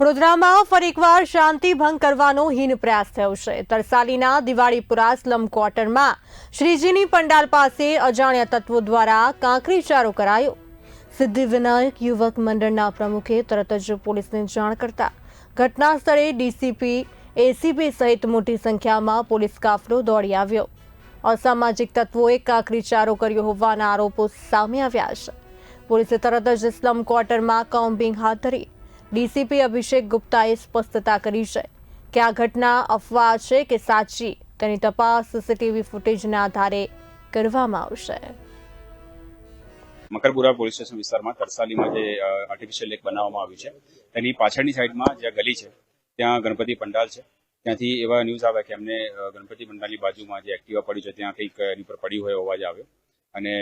વડોદરામાં ફરી એકવાર શાંતિ ભંગ કરવાનો હીન પ્રયાસ થયો છે. તરસાલીના દિવાળીપુરા સ્લમ ક્વાર્ટરમાં શ્રીજીની પંડાલ પાસે અજાણ્યા તત્વો દ્વારા કાંકરીચારો કરાયો. સિદ્ધિવિનાયક યુવક મંડળના પ્રમુખે તરત જ પોલીસને જાણ કરતા ઘટના સ્થળે ડીસીપી, એસીપી સહિત મોટી સંખ્યામાં પોલીસ કાફલો દોડી આવ્યો. અસામાજિક તત્વોએ કાંકરીચારો કર્યો હોવાના આરોપો સામે આવ્યા છે. પોલીસે તરત જ સ્લમ ક્વાર્ટરમાં કોમ્બિંગ હાથ ધરી ડીસીપી અભિષેક ગુપ્તાએ સ્પષ્ટતા કરી છે કે આ ઘટના અફવા છે કે સાચી, તેની તપાસ સીસીટીવી ફૂટેજના આધારે કરવામાં આવશે. મકરપુરા પોલીસ સ્ટેશન વિસ્તારમાં તરસાલીમાં જે આર્ટિફિશિયલ લેક બનાવવામાં આવ્યું છે, તેની પાછળની સાઈડમાં જે ગલી છે, ત્યાં ગણપતિ પંડાલ છે. ત્યાંથી એવા ન્યૂઝ આવ્યા કે અમને ગણપતિ પંડાલની બાજુમાં જે એક્ટિવા પડી છે, ત્યાં કંઈક એની પર પડ્યું હોય અવાજ આવ્યો. અને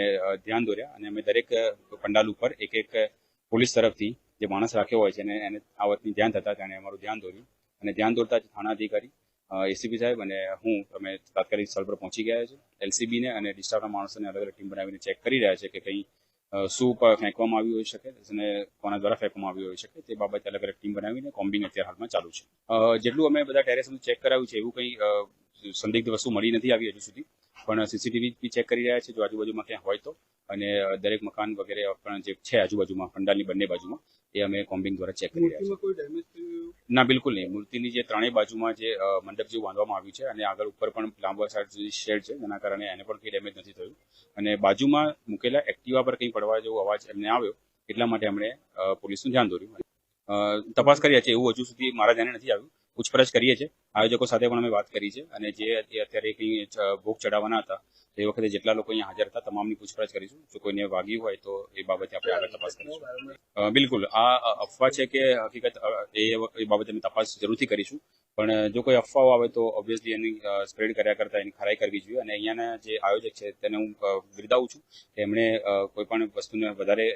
ધ્યાન દોર્યા. અને અમે દરેક પંડાલ ઉપર એક એક પોલીસ તરફથી જે માણસ રાખ્યો હોય છે અને એને આ વાતની ધ્યાન થતા તેણે અમારું ધ્યાન દોર્યું. અને ધ્યાન દોરતા જ થાણા અધિકારી એસીપી સાહેબ અને હું અમે તાત્કાલિક સ્થળ પર પહોંચી ગયા છે એલસીબીને અને ડિસ્ટાફના માણસોને અલગ અલગ ટીમ બનાવીને ચેક કરી રહ્યા છે કે કંઈ શું ફેંકવામાં આવ્યું હોઈ શકે, અને કોના દ્વારા ફેંકવામાં આવ્યું હોઈ શકે, તે બાબતે અલગ અલગ ટીમ બનાવીને કોમ્બિંગ અત્યારે હાલમાં ચાલુ છે. જેટલું અમે બધા ટેરેસ ચેક કરાવ્યું છે, એવું કંઈ સંદિગ્ધ વસ્તુ મળી નથી આવી હજુ સુધી. પણ સીસીટીવી ચેક કરી રહ્યા છે, જો આજુબાજુમાં ક્યાં હોય તો. અને દરેક મકાન વગેરે પણ જે છે આજુબાજુમાં પંડાલની બંને બાજુમાં એ અમે કોમ્બિંગ દ્વારા ચેક કરી રહ્યા છીએ ના બિલકુલ નહીં. મૂર્તિની જે ત્રણેય બાજુમાં જે મંડપ જેવું બાંધવામાં આવ્યું છે અને આગળ ઉપર પણ લાંબા સાઈડ સુધી શેડ છે જેના કારણે એને પણ કંઈ ડેમેજ નથી થયું. અને બાજુમાં મૂકેલા એક્ટિવા પર કંઈ પડવા જેવો અવાજ એમને આવ્યો એટલા માટે અમને પોલીસનું ધ્યાન દોર્યું. તપાસ કરીએ છીએ. એવું હજુ સુધી મારા ધ્યાને નથી આવ્યું. પૂછપરછ કરીએ છીએ. આયોજકો સાથે પણ અમે વાત કરી છે અને જે અત્યારે ભોગ ચડાવવાના હતા એ વખતે જેટલા લોકો અહીંયા હાજર હતા, તમામની પૂછપરછ કરીશું. જો કોઈને વાગ્યું હોય તો એ બાબતે આપણે આગળ તપાસ કરીશું. બિલકુલ. આ અફવા છે કે હકીકત એ બાબતે અમે તપાસ જરૂરથી કરીશું. પણ જો કોઈ અફવાઓ આવે તો ઓબ્વિયસલી એની સ્પ્રેડ કર્યા કરતા એની ખરાઈ કરવી જોઈએ. અને અહીંયાના જે આયોજક છે તેને હું બિરદાવું છું કે એમણે કોઈ પણ વસ્તુને વધારે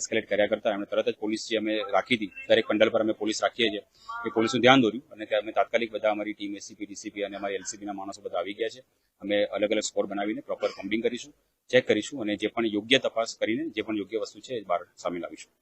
એસ્કેલેટ કર્યા કરતા એમણે તરત જ પોલીસ જે અમે રાખી હતી, દરેક પંડાલ પર અમે પોલીસ રાખીએ છીએ, એ પોલીસનું ધ્યાન દોર્યું. અને અમે તાત્કાલિક બધા અમારી ટીમ એસીપી ડીસીપી અને અમારી એલસીબીના માણસો બધા આવી ગયા છે. અમે અલગ અલગ સ્કોર બનાવીને પ્રોપર કોમ્બિંગ કરીશું ચેક કરીશું અને જે પણ યોગ્ય તપાસ કરીને, જે પણ યોગ્ય વસ્તુ છે એ બહાર સામે લાવીશું.